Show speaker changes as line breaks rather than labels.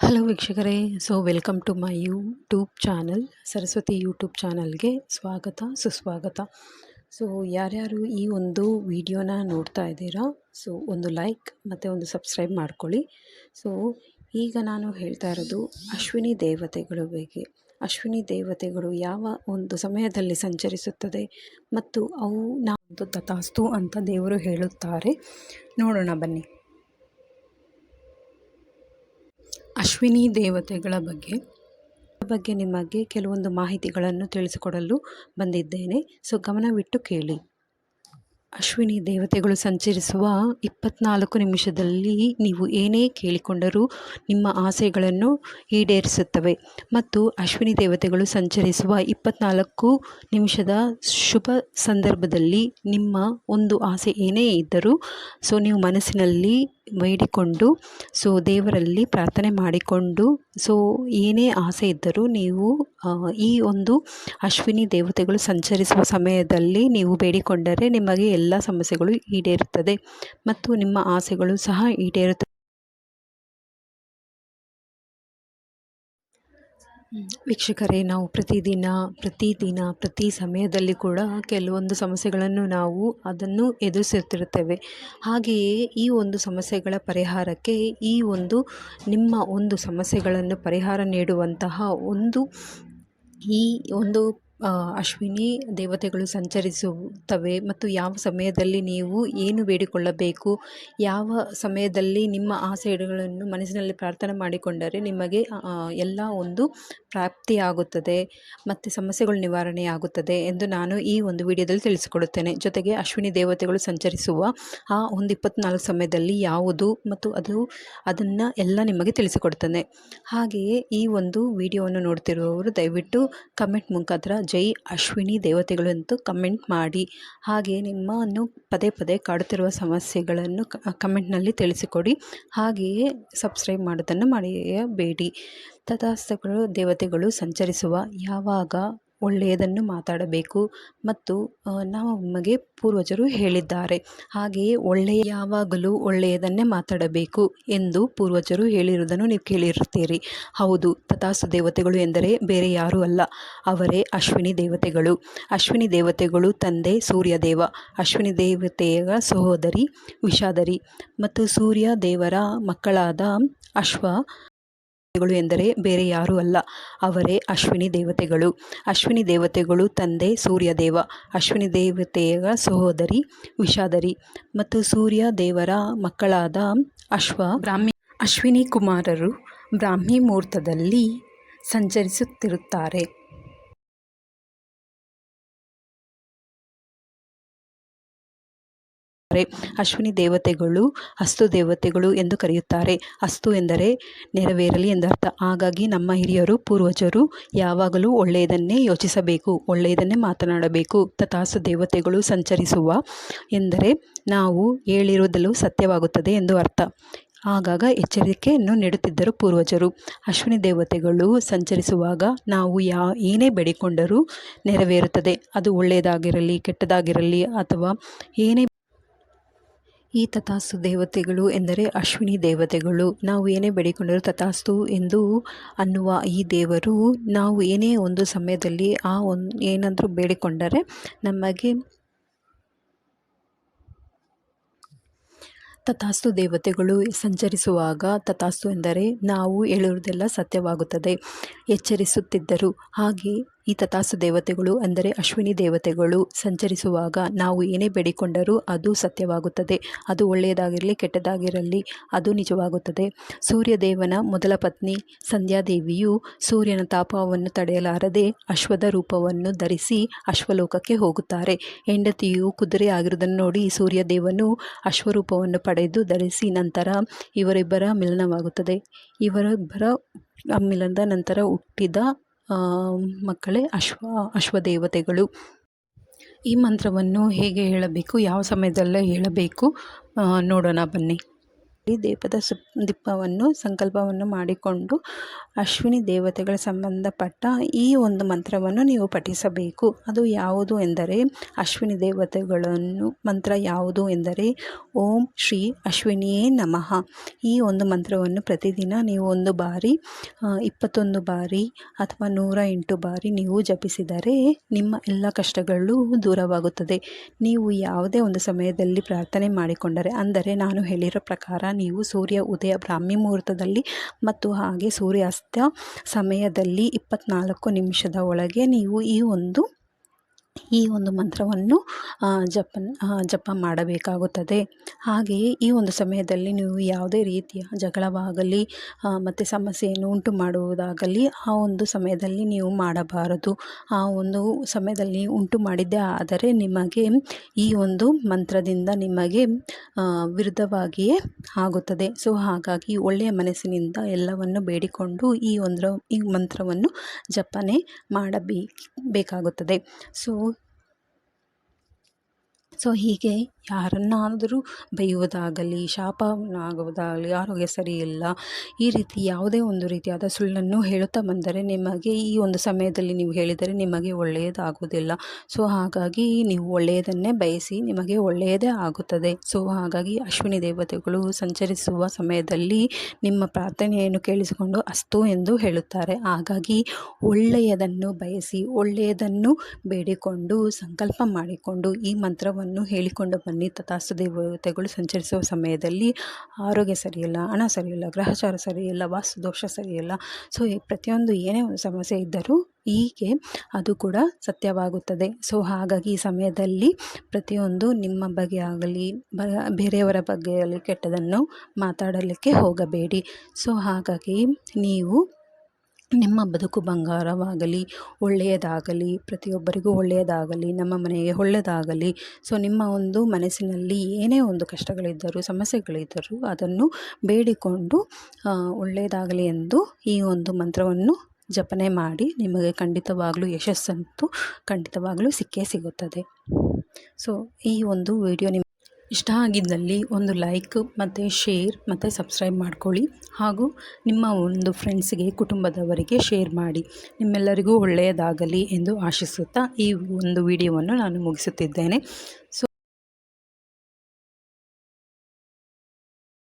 Hello ವೀಕ್ಷಕರೇ. So welcome to my YouTube channel Saraswati YouTube ಚಾನಲ್ಗೆ ಸ್ವಾಗತ, ಸುಸ್ವಾಗತ. ಸೊ ಯಾರ್ಯಾರು ಈ ಒಂದು ವಿಡಿಯೋನ ನೋಡ್ತಾ ಇದ್ದೀರಾ ಸೊ ಒಂದು ಲೈಕ್ ಮತ್ತು ಒಂದು ಸಬ್ಸ್ಕ್ರೈಬ್ ಮಾಡ್ಕೊಳ್ಳಿ. ಸೊ ಈಗ ನಾನು ಹೇಳ್ತಾ ಇರೋದು ಅಶ್ವಿನಿ ದೇವತೆಗಳು ಬಗ್ಗೆ. ಅಶ್ವಿನಿ ದೇವತೆಗಳು ಯಾವ ಒಂದು ಸಮಯದಲ್ಲಿ ಸಂಚರಿಸುತ್ತದೆ ಮತ್ತು ಅವು ನಾವು ತಥಾಸ್ತು ಅಂತ ದೇವರು ಹೇಳುತ್ತಾರೆ. ನೋಡೋಣ ಬನ್ನಿ. ಅಶ್ವಿನಿ ದೇವತೆಗಳ ಬಗ್ಗೆ. ಬಗ್ಗೆ ನಿಮಗೆ ಕೆಲವೊಂದು ಮಾಹಿತಿಗಳನ್ನು ತಿಳಿಸಿಕೊಡಲು ಬಂದಿದ್ದೇನೆ. ಸೊ, ಗಮನವಿಟ್ಟು ಕೇಳಿ. ಅಶ್ವಿನಿ ದೇವತೆಗಳು ಸಂಚರಿಸುವ ಇಪ್ಪತ್ನಾಲ್ಕು ನಿಮಿಷದಲ್ಲಿ ನೀವು ಏನೇ ಕೇಳಿಕೊಂಡರೂ ನಿಮ್ಮ ಆಸೆಗಳನ್ನು ಈಡೇರಿಸುತ್ತವೆ. ಮತ್ತು ಅಶ್ವಿನಿ ದೇವತೆಗಳು ಸಂಚರಿಸುವ ಇಪ್ಪತ್ನಾಲ್ಕು ನಿಮಿಷದ ಶುಭ ಸಂದರ್ಭದಲ್ಲಿ ನಿಮ್ಮ ಒಂದು ಆಸೆ ಏನೇ ಇದ್ದರೂ, ಸೊ, ನೀವು ಮನಸ್ಸಿನಲ್ಲಿ ಬೇಡಿಕೊಂಡು, ಸೊ ದೇವರಲ್ಲಿ ಪ್ರಾರ್ಥನೆ ಮಾಡಿಕೊಂಡು, ಸೊ ಏನೇ ಆಸೆ ಇದ್ದರೂ ನೀವು ಈ ಒಂದು ಅಶ್ವಿನಿ ದೇವತೆಗಳು ಸಂಚರಿಸುವ ಸಮಯದಲ್ಲಿ ನೀವು ಬೇಡಿಕೊಂಡರೆ ನಿಮಗೆ ಎಲ್ಲ ಸಮಸ್ಯೆಗಳು ಈಡೇರುತ್ತದೆ ಮತ್ತು ನಿಮ್ಮ ಆಸೆಗಳು ಸಹ ಈಡೇರುತ್ತದೆ ವೀಕ್ಷಕರೇ, ನಾವು ಪ್ರತಿದಿನ ಪ್ರತಿದಿನ, ಪ್ರತಿ ಸಮಯದಲ್ಲಿ ಕೂಡ ಕೆಲವೊಂದು ಸಮಸ್ಯೆಗಳನ್ನು ನಾವು ಅದನ್ನು ಎದುರಿಸುತ್ತಿರುತ್ತೇವೆ. ಹಾಗೆಯೇ ಈ ಒಂದು ಸಮಸ್ಯೆಗಳ ಪರಿಹಾರಕ್ಕೆ ಈ ಒಂದು, ನಿಮ್ಮ ಒಂದು ಸಮಸ್ಯೆಗಳನ್ನು ಪರಿಹಾರ ನೀಡುವಂತಹ ಒಂದು ಈ ಒಂದು ಅಶ್ವಿನಿ, ದೇವತೆಗಳು ಸಂಚರಿಸುತ್ತವೆ ಮತ್ತು ಯಾವ ಸಮಯದಲ್ಲಿ ನೀವು ಏನು ಬೇಡಿಕೊಳ್ಳಬೇಕು, ಯಾವ ಸಮಯದಲ್ಲಿ ನಿಮ್ಮ ಆಸೆಗಳನ್ನು ಮನಸ್ಸಿನಲ್ಲಿ ಪ್ರಾರ್ಥನೆ ಮಾಡಿಕೊಂಡರೆ ನಿಮಗೆ ಎಲ್ಲ ಒಂದು ಪ್ರಾಪ್ತಿಯಾಗುತ್ತದೆ ಮತ್ತು ಸಮಸ್ಯೆಗಳು ನಿವಾರಣೆಯಾಗುತ್ತದೆ ಎಂದು ನಾನು ಈ ಒಂದು ವಿಡಿಯೋದಲ್ಲಿ ತಿಳಿಸಿಕೊಡುತ್ತೇನೆ. ಜೊತೆಗೆ ಅಶ್ವಿನಿ ದೇವತೆಗಳು ಸಂಚರಿಸುವ ಆ ಒಂದು ಇಪ್ಪತ್ನಾಲ್ಕು ಸಮಯದಲ್ಲಿ ಯಾವುದು ಮತ್ತು ಅದು, ಅದನ್ನು ಎಲ್ಲ ನಿಮಗೆ ತಿಳಿಸಿಕೊಡ್ತೇನೆ ಹಾಗೆಯೇ ಈ ಒಂದು ವಿಡಿಯೋವನ್ನು ನೋಡ್ತಿರುವವರು ದಯವಿಟ್ಟು ಕಮೆಂಟ್ ಮುಖಾಂತರ ಜೈ ಅಶ್ವಿನಿ ದೇವತೆಗಳು ಅಂತ ಕಮೆಂಟ್ ಮಾಡಿ. ಹಾಗೆ ನಿಮ್ಮನ್ನು ಪದೇ ಪದೇ ಕಾಡುತ್ತಿರುವ ಸಮಸ್ಯೆಗಳನ್ನು ಕಮೆಂಟ್ನಲ್ಲಿ ತಿಳಿಸಿಕೊಡಿ. ಹಾಗೆಯೇ ಸಬ್ಸ್ಕ್ರೈಬ್ ಮಾಡೋದನ್ನು ಮರೆಯಬೇಡಿ. ತಥಾಸ್ತಗಳು ದೇವತೆಗಳು ಸಂಚರಿಸುವ ಯಾವಾಗ ಒಳ್ಳೆಯದನ್ನು ಮಾತಾಡಬೇಕು ಮತ್ತು ನಮಗೆ ಪೂರ್ವಜರು ಹೇಳಿದ್ದಾರೆ. ಹಾಗೆಯೇ ಒಳ್ಳೆಯ ಯಾವಾಗಲೂ ಒಳ್ಳೆಯದನ್ನೇ ಮಾತಾಡಬೇಕು ಎಂದು ಪೂರ್ವಜರು ಹೇಳಿರುವುದನ್ನು ನೀವು ಕೇಳಿರುತ್ತೀರಿ. ಹೌದು, ತಥಾಸ್ತು ದೇವತೆಗಳು ಎಂದರೆ ಬೇರೆ ಯಾರೂ ಅಲ್ಲ, ಅವರೇ ಅಶ್ವಿನಿ ದೇವತೆಗಳು. ಅಶ್ವಿನಿ ದೇವತೆಗಳು ತಂದೆ ಸೂರ್ಯದೇವ, ಅಶ್ವಿನಿ ದೇವತೆಯ ಸಹೋದರಿ ವಿಷಾದರಿ ಮತ್ತು ಸೂರ್ಯ ದೇವರ ಮಕ್ಕಳಾದ ಅಶ್ವ ಗಳು ಎಂದರೆ ಬೇರೆ ಯಾರೂ ಅಲ್ಲ. ಅವರೇ ಅಶ್ವಿನಿ ದೇವತೆಗಳು. ಅಶ್ವಿನಿ ದೇವತೆಗಳು ತಂದೆ ಸೂರ್ಯದೇವ. ಅಶ್ವಿನಿ ದೇವತೆಯ ಸಹೋದರಿ ವಿಷಾದರಿ. ಮತ್ತು ಸೂರ್ಯ ದೇವರ ಮಕ್ಕಳಾದ ಅಶ್ವ ಬ್ರಾಹ್ಮಿ ಅಶ್ವಿನಿ ಕುಮಾರರು ಬ್ರಾಹ್ಮಿ ಮುಹೂರ್ತದಲ್ಲಿ ಸಂಚರಿಸುತ್ತಿರುತ್ತಾರೆ. ಅಶ್ವಿನಿ ದೇವತೆಗಳು ಅಸ್ತು ದೇವತೆಗಳು ಎಂದು ಕರೆಯುತ್ತಾರೆ. ಅಸ್ತು ಎಂದರೆ ನೆರವೇರಲಿ ಎಂದರ್ಥ. ಹಾಗಾಗಿ ನಮ್ಮ ಹಿರಿಯರು, ಪೂರ್ವಜರು ಯಾವಾಗಲೂ ಒಳ್ಳೆಯದನ್ನೇ ಯೋಚಿಸಬೇಕು, ಒಳ್ಳೆಯದನ್ನೇ ಮಾತನಾಡಬೇಕು. ತಥಾಸ್ತು ದೇವತೆಗಳು ಸಂಚರಿಸುವ ಎಂದರೆ ನಾವು ಹೇಳಿರುವುದಲ್ಲೂ ಸತ್ಯವಾಗುತ್ತದೆ ಎಂದು ಅರ್ಥ. ಆಗಾಗ ಎಚ್ಚರಿಕೆಯನ್ನು ನೀಡುತ್ತಿದ್ದರು ಪೂರ್ವಜರು. ಅಶ್ವಿನಿ ದೇವತೆಗಳು ಸಂಚರಿಸುವಾಗ ನಾವು ಯಾ, ಏನೇ ಬೇಡಿಕೊಂಡರೂ ನೆರವೇರುತ್ತದೆ. ಅದು ಒಳ್ಳೆಯದಾಗಿರಲಿ, ಕೆಟ್ಟದಾಗಿರಲಿ ಅಥವಾ ಏನೇ ಈ ತಥಾಸ್ತು ದೇವತೆಗಳು ಎಂದರೆ ಅಶ್ವಿನಿ ದೇವತೆಗಳು. ನಾವು ಏನೇ ಬೇಡಿಕೊಂಡರೂ ತಥಾಸ್ತು ಎಂದು ಅನ್ನುವ ಈ ದೇವರು ನಾವು ಏನೇ ಒಂದು ಸಮಯದಲ್ಲಿ ಆ ಒಂದು ಏನಾದರೂ ಬೇಡಿಕೊಂಡರೆ ನಮಗೆ ತಥಾಸ್ತು ದೇವತೆಗಳು ಸಂಚರಿಸುವಾಗ ತಥಾಸ್ತು ಎಂದರೆ ನಾವು ಹೇಳುವುದೆಲ್ಲ ಸತ್ಯವಾಗುತ್ತದೆ. ಎಚ್ಚರಿಸುತ್ತಿದ್ದರು. ಹಾಗೆ ಈ ತತಾಸು ದೇವತೆಗಳು, ಅಂದರೆ ಅಶ್ವಿನಿ ದೇವತೆಗಳು ಸಂಚರಿಸುವಾಗ ನಾವು ಏನೇ ಬೇಡಿಕೊಂಡರೂ ಅದು ಸತ್ಯವಾಗುತ್ತದೆ. ಅದು ಒಳ್ಳೆಯದಾಗಿರಲಿ, ಕೆಟ್ಟದಾಗಿರಲಿ, ಅದು ನಿಜವಾಗುತ್ತದೆ. ಸೂರ್ಯದೇವನ ಮೊದಲ ಪತ್ನಿ ಸಂಧ್ಯಾದೇವಿಯು ಸೂರ್ಯನ ತಾಪವನ್ನು ತಡೆಯಲಾರದೆ ಅಶ್ವದ ರೂಪವನ್ನು ಧರಿಸಿ ಅಶ್ವಲೋಕಕ್ಕೆ ಹೋಗುತ್ತಾರೆ. ಹೆಂಡತಿಯು ಕುದುರೆ ಆಗಿರುವುದನ್ನು ನೋಡಿ ಸೂರ್ಯದೇವನು ಅಶ್ವರೂಪವನ್ನು ಪಡೆದು ಧರಿಸಿ ನಂತರ ಇವರಿಬ್ಬರ ಮಿಲನವಾಗುತ್ತದೆ. ಇವರಿಬ್ಬರ ಮಿಲನದ ನಂತರ ಹುಟ್ಟಿದ ಮಕ್ಕಳೇ ಅಶ್ವ ಅಶ್ವದೇವತೆಗಳು. ಈ ಮಂತ್ರವನ್ನು ಹೇಗೆ ಹೇಳಬೇಕು ಯಾವ ಸಮಯದಲ್ಲೇ ಹೇಳಬೇಕು ನೋಡೋಣ ಬನ್ನಿ. ದೀಪದ ಸುಪ್, ದೀಪವನ್ನು, ಸಂಕಲ್ಪವನ್ನು ಮಾಡಿಕೊಂಡು ಅಶ್ವಿನಿ ದೇವತೆಗಳ ಸಂಬಂಧಪಟ್ಟ ಈ ಒಂದು ಮಂತ್ರವನ್ನು ನೀವು ಪಠಿಸಬೇಕು. ಅದು ಯಾವುದು ಎಂದರೆ ಅಶ್ವಿನಿ ದೇವತೆಗಳನ್ನು, ಮಂತ್ರ ಯಾವುದು ಎಂದರೆ ಓಂ ಶ್ರೀ ಅಶ್ವಿನಿಯೇ ನಮಃ. ಈ ಒಂದು ಮಂತ್ರವನ್ನು ಪ್ರತಿದಿನ ನೀವು ಒಂದು ಬಾರಿ ಇಪ್ಪತ್ತೊಂದು ಬಾರಿ ಅಥವಾ ನೂರ ಎಂಟು ಬಾರಿ ನೀವು ಜಪಿಸಿದರೆ ನಿಮ್ಮ ಎಲ್ಲ ಕಷ್ಟಗಳು ದೂರವಾಗುತ್ತದೆ. ನೀವು ಯಾವುದೇ ಒಂದು ಸಮಯದಲ್ಲಿ ಪ್ರಾರ್ಥನೆ ಮಾಡಿಕೊಂಡರೆ, ಅಂದರೆ ನಾನು ಹೇಳಿರೋ ಪ್ರಕಾರ ನೀವು ಸೂರ್ಯ ಉದಯ ಬ್ರಾಹ್ಮಿ ಮುಹೂರ್ತದಲ್ಲಿ ಮತ್ತು ಹಾಗೆ ಸೂರ್ಯಾಸ್ತ ಸಮಯದಲ್ಲಿ ಇಪ್ಪತ್ತ್ನಾಲ್ಕು ನಿಮಿಷದ ಒಳಗೆ ನೀವು ಈ ಒಂದು ಈ ಒಂದು ಮಂತ್ರವನ್ನು ಜಪ ಜಪ ಮಾಡಬೇಕಾಗುತ್ತದೆ. ಹಾಗೆಯೇ ಈ ಒಂದು ಸಮಯದಲ್ಲಿ ನೀವು ಯಾವುದೇ ರೀತಿಯ ಜಗಳವಾಗಲಿ ಮತ್ತು ಸಮಸ್ಯೆಯನ್ನು ಉಂಟು ಮಾಡುವುದಾಗಲಿ, ಆ ಒಂದು ಸಮಯದಲ್ಲಿ ನೀವು ಮಾಡಬಾರದು. ಆ ಒಂದು ಸಮಯದಲ್ಲಿ ಉಂಟು ಮಾಡಿದ್ದೇ ಆದರೆ ನಿಮಗೆ ಈ ಒಂದು ಮಂತ್ರದಿಂದ ನಿಮಗೆ ವಿರುದ್ಧವಾಗಿಯೇ ಆಗುತ್ತದೆ. ಸೊ, ಹಾಗಾಗಿ ಒಳ್ಳೆಯ ಮನಸ್ಸಿನಿಂದ ಎಲ್ಲವನ್ನು ಬೇಡಿಕೊಂಡು ಈ ಒಂದು ಈ ಮಂತ್ರವನ್ನು ಜಪನೆ ಮಾಡಬೇಕಾಗುತ್ತದೆ ಬೇಕಾಗುತ್ತದೆ. ಸೊ ಸೊ ಹೀಗೆ ಯಾರನ್ನಾದರೂ ಬೈಯುವುದಾಗಲಿ ಶಾಪನಾಗುವುದಾಗಲಿ ಆರೋಗ್ಯ ಸರಿಯಿಲ್ಲ ಈ ರೀತಿ ಯಾವುದೇ ಒಂದು ರೀತಿಯಾದ ಸುಳ್ಳನ್ನು ಹೇಳುತ್ತಾ ಬಂದರೆ ನಿಮಗೆ ಈ ಒಂದು ಸಮಯದಲ್ಲಿ ನೀವು ಹೇಳಿದರೆ ನಿಮಗೆ ಒಳ್ಳೆಯದಾಗುವುದಿಲ್ಲ. ಸೊ ಹಾಗಾಗಿ ನೀವು ಒಳ್ಳೆಯದನ್ನೇ ಬಯಸಿ ನಿಮಗೆ ಒಳ್ಳೆಯದೇ ಆಗುತ್ತದೆ. ಸೊ ಹಾಗಾಗಿ ಅಶ್ವಿನಿ ದೇವತೆಗಳು ಸಂಚರಿಸುವ ಸಮಯದಲ್ಲಿ ನಿಮ್ಮ ಪ್ರಾರ್ಥನೆಯನ್ನು ಕೇಳಿಸಿಕೊಂಡು ಅಸ್ತು ಎಂದು ಹೇಳುತ್ತಾರೆ. ಹಾಗಾಗಿ ಒಳ್ಳೆಯದನ್ನು ಬಯಸಿ, ಒಳ್ಳೆಯದನ್ನು ಬೇಡಿಕೊಂಡು ಸಂಕಲ್ಪ ಮಾಡಿಕೊಂಡು ಈ ಮಂತ್ರವನ್ನು ಹೇಳಿಕೊಂಡು ಬನ್ನಿ. ತಥಾಸ್ತು ದೇವತೆಗಳು ಸಂಚರಿಸುವ ಸಮಯದಲ್ಲಿ ಆರೋಗ್ಯ ಸರಿಯಿಲ್ಲ, ಹಣ ಸರಿಯಿಲ್ಲ, ಗ್ರಹಚಾರ ಸರಿಯಿಲ್ಲ, ವಾಸ್ತು ದೋಷ ಸರಿಯಿಲ್ಲ. ಸೊ ಪ್ರತಿಯೊಂದು ಏನೇ ಒಂದು ಸಮಸ್ಯೆ ಇದ್ದರೂ ಹೀಗೆ ಅದು ಕೂಡ ಸತ್ಯವಾಗುತ್ತದೆ. ಸೊ ಹಾಗಾಗಿ ಈ ಸಮಯದಲ್ಲಿ ಪ್ರತಿಯೊಂದು ನಿಮ್ಮ ಬಗ್ಗೆ ಆಗಲಿ, ಬ, ಬೇರೆಯವರ ಬಗ್ಗೆ ಆಗಲಿ ಕೆಟ್ಟದನ್ನು ಮಾತಾಡಲಿಕ್ಕೆ ಹೋಗಬೇಡಿ. ಸೊ ಹಾಗಾಗಿ ನೀವು ನಿಮ್ಮ ಬದುಕು ಬಂಗಾರವಾಗಲಿ, ಒಳ್ಳೆಯದಾಗಲಿ, ಪ್ರತಿಯೊಬ್ಬರಿಗೂ ಒಳ್ಳೆಯದಾಗಲಿ, ನಮ್ಮ ಮನೆಗೆ ಒಳ್ಳೆಯದಾಗಲಿ, ಸೊ ನಿಮ್ಮ ಒಂದು ಮನಸ್ಸಿನಲ್ಲಿ ಏನೇ ಒಂದು ಕಷ್ಟಗಳಿದ್ದರೂ, ಸಮಸ್ಯೆಗಳಿದ್ದರೂ ಅದನ್ನು ಬೇಡಿಕೊಂಡು ಒಳ್ಳೆಯದಾಗಲಿ ಎಂದು ಈ ಒಂದು ಮಂತ್ರವನ್ನು ಜಪನೆ ಮಾಡಿ ನಿಮಗೆ ಖಂಡಿತವಾಗಲೂ ಯಶಸ್ಸಂತೂ ಖಂಡಿತವಾಗಲೂ ಸಿಕ್ಕೇ ಸಿಗುತ್ತದೆ. ಸೊ ಈ ಒಂದು ವಿಡಿಯೋ ನಿಮ್ಮ ಇಷ್ಟ ಆಗಿದ್ದಲ್ಲಿ ಒಂದು ಲೈಕ್ ಮತ್ತು ಶೇರ್ ಮತ್ತು ಸಬ್ಸ್ಕ್ರೈಬ್ ಮಾಡ್ಕೊಳ್ಳಿ. ಹಾಗೂ ನಿಮ್ಮ ಒಂದು ಫ್ರೆಂಡ್ಸಿಗೆ ಕುಟುಂಬದವರಿಗೆ ಶೇರ್ ಮಾಡಿ. ನಿಮ್ಮೆಲ್ಲರಿಗೂ ಒಳ್ಳೆಯದಾಗಲಿ ಎಂದು ಆಶಿಸುತ್ತಾ ಈ ಒಂದು ವಿಡಿಯೋವನ್ನು ನಾನು ಮುಗಿಸುತ್ತಿದ್ದೇನೆ. ಸೊ